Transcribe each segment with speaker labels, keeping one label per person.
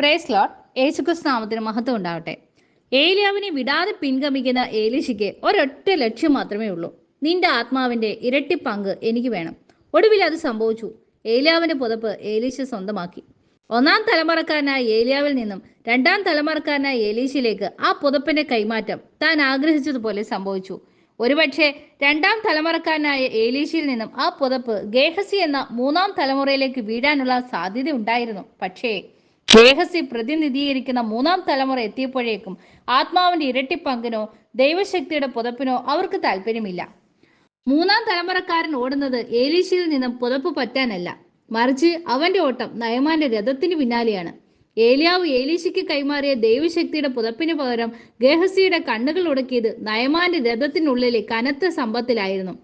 Speaker 1: Praise load യേശുക്രിസ്തു നാമത്തിന് മഹത്വം ഉണ്ടാവട്ടെ ഏലിയാവിനെ വിടാതെ പിൻഗമിക്കുന്ന ഏലീശയ്ക്ക് ഒരൊറ്റ ലക്ഷ്യം മാത്രമേ ഉള്ളൂ. നിന്റെ ആത്മാവിന്റെ ഇരട്ടി പങ്ക് എനിക്ക് വേണം. ഒടുവിൽ അത് സംഭവിച്ചു. ഏലിയാവിന്റെ പുതപ്പ് ഏലീശ സ്വന്തമാക്കി. ഒന്നാം തലമുറക്കാരനായ ഏലിയാവിൽ നിന്നും രണ്ടാം തലമുറക്കാരനായ ഏലീശയിലേക്ക് ആ പുതപ്പിന്റെ കൈമാറ്റം താൻ ആഗ്രഹിച്ചതുപോലെ സംഭവിച്ചു. ഒരുപക്ഷെ രണ്ടാം തലമുറക്കാരനായ ഏലീശയിൽ നിന്നും ആ പുതപ്പ് ഗേഹസി എന്ന മൂന്നാം തലമുറയിലേക്ക് വീഴാനുള്ള സാധ്യത ഉണ്ടായിരുന്നു. പക്ഷേ ഗേഹസി പ്രതിനിധീകരിക്കുന്ന മൂന്നാം തലമുറ എത്തിയപ്പോഴേക്കും ആത്മാവിന്റെ ഇരട്ടി പങ്കിനോ ദൈവശക്തിയുടെ പുതപ്പിനോ അവർക്ക് താല്പര്യമില്ല. മൂന്നാം തലമുറക്കാരൻ ഓടുന്നത് ഏലീശയിൽ നിന്നും പുതപ്പ് പറ്റാനല്ല. മറിച്ച് അവന്റെ ഓട്ടം നയമാന്റെ രഥത്തിന് പിന്നാലെയാണ്. ഏലിയാവ് ഏലീശയ്ക്ക് കൈമാറിയ ദൈവശക്തിയുടെ പുതപ്പിന് പകരം ഗേഹസിയുടെ കണ്ണുകൾ ഉടക്കിയത് നയമാന്റെ രഥത്തിനുള്ളിലെ കനത്ത സമ്പത്തിലായിരുന്നു.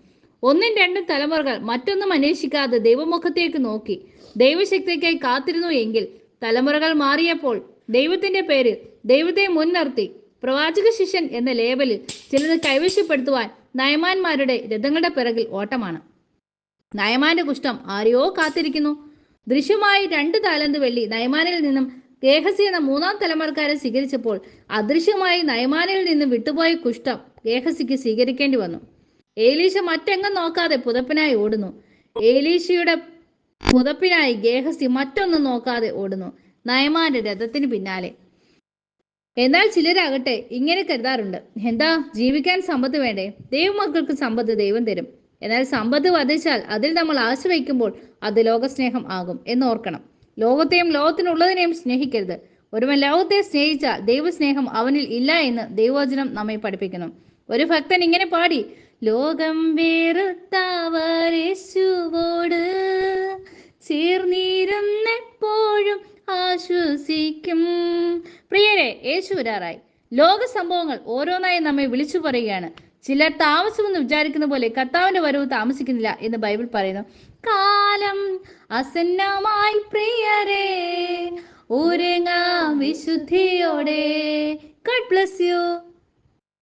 Speaker 1: ഒന്നും രണ്ടും തലമുറകൾ മറ്റൊന്നും അന്വേഷിക്കാതെ ദൈവമുഖത്തേക്ക് നോക്കി ദൈവശക്തിക്കായി കാത്തിരുന്നു എങ്കിൽ തലമുറകൾ മാറിയപ്പോൾ ദൈവത്തിന്റെ പേര് ദൈവത്തെ മുൻനിർത്തി പ്രവാചക ശിഷ്യൻ എന്ന ലേബലിൽ ചിലത് കൈവശപ്പെടുത്തുവാൻ നയമാന്മാരുടെ രഥങ്ങളുടെ പിറകിൽ ഓട്ടമാണ്. നയമാന്റെ കുഷ്ഠം ആരെയോ കാത്തിരിക്കുന്നു. ദൃശ്യമായി രണ്ട് താലന്ത് വെള്ളി നയമാനിൽ നിന്നും ഗേഹസി എന്ന മൂന്നാം തലമുറക്കാരെ സ്വീകരിച്ചപ്പോൾ അദൃശ്യമായി നയമാനിൽ നിന്നും വിട്ടുപോയ കുഷ്ഠം ഗേഹസിക്ക് സ്വീകരിക്കേണ്ടി വന്നു. ഏലീശ മറ്റെങ്ങും നോക്കാതെ പുതപ്പിനായി ഓടുന്നു. ഏലീശയുടെ പുതപ്പിനായി ഗേഹസി മറ്റൊന്നും നോക്കാതെ ഓടുന്നു. നയമാന്റെ രഥത്തിന് പിന്നാലെ. എന്നാൽ ചിലരാകട്ടെ ഇങ്ങനെ കരുതാറുണ്ട്. എന്താ? ജീവിക്കാൻ സമ്പത്ത് വേണ്ടേ? ദൈവമക്കൾക്ക് സമ്പത്ത് ദൈവം തരും. എന്നാൽ സമ്പത്ത് വധിച്ചാൽ അതിൽ നമ്മൾ ആശ്രയിക്കുമ്പോൾ അത് ലോകസ്നേഹം ആകും എന്ന് ഓർക്കണം ലോകത്തെയും ലോകത്തിനുള്ളതിനെയും സ്നേഹിക്കരുത്. ഒരുവൻ ലോകത്തെ സ്നേഹിച്ചാൽ ദൈവസ്നേഹം അവനിൽ ഇല്ല എന്ന് ദൈവവചനം നമ്മെ പഠിപ്പിക്കുന്നു. ഒരു ഭക്തൻ ഇങ്ങനെ പാടി ലോകം വേറുത്തവരേശുവോട് ആശ്വസിക്കും. പ്രിയരെ യേശു വരാറായി. ലോക സംഭവങ്ങൾ ഓരോന്നായി നമ്മെ വിളിച്ചു പറയുകയാണ്. ചിലർ താമസമെന്ന് വിചാരിക്കുന്ന പോലെ കർത്താവിന്റെ വരവ് താമസിക്കുന്നില്ല എന്ന് ബൈബിൾ പറയുന്നു. കാലം അസന്നമായി പ്രിയരെ ഒരുങ്ങ വിശുദ്ധിയോടെ. Garh bless you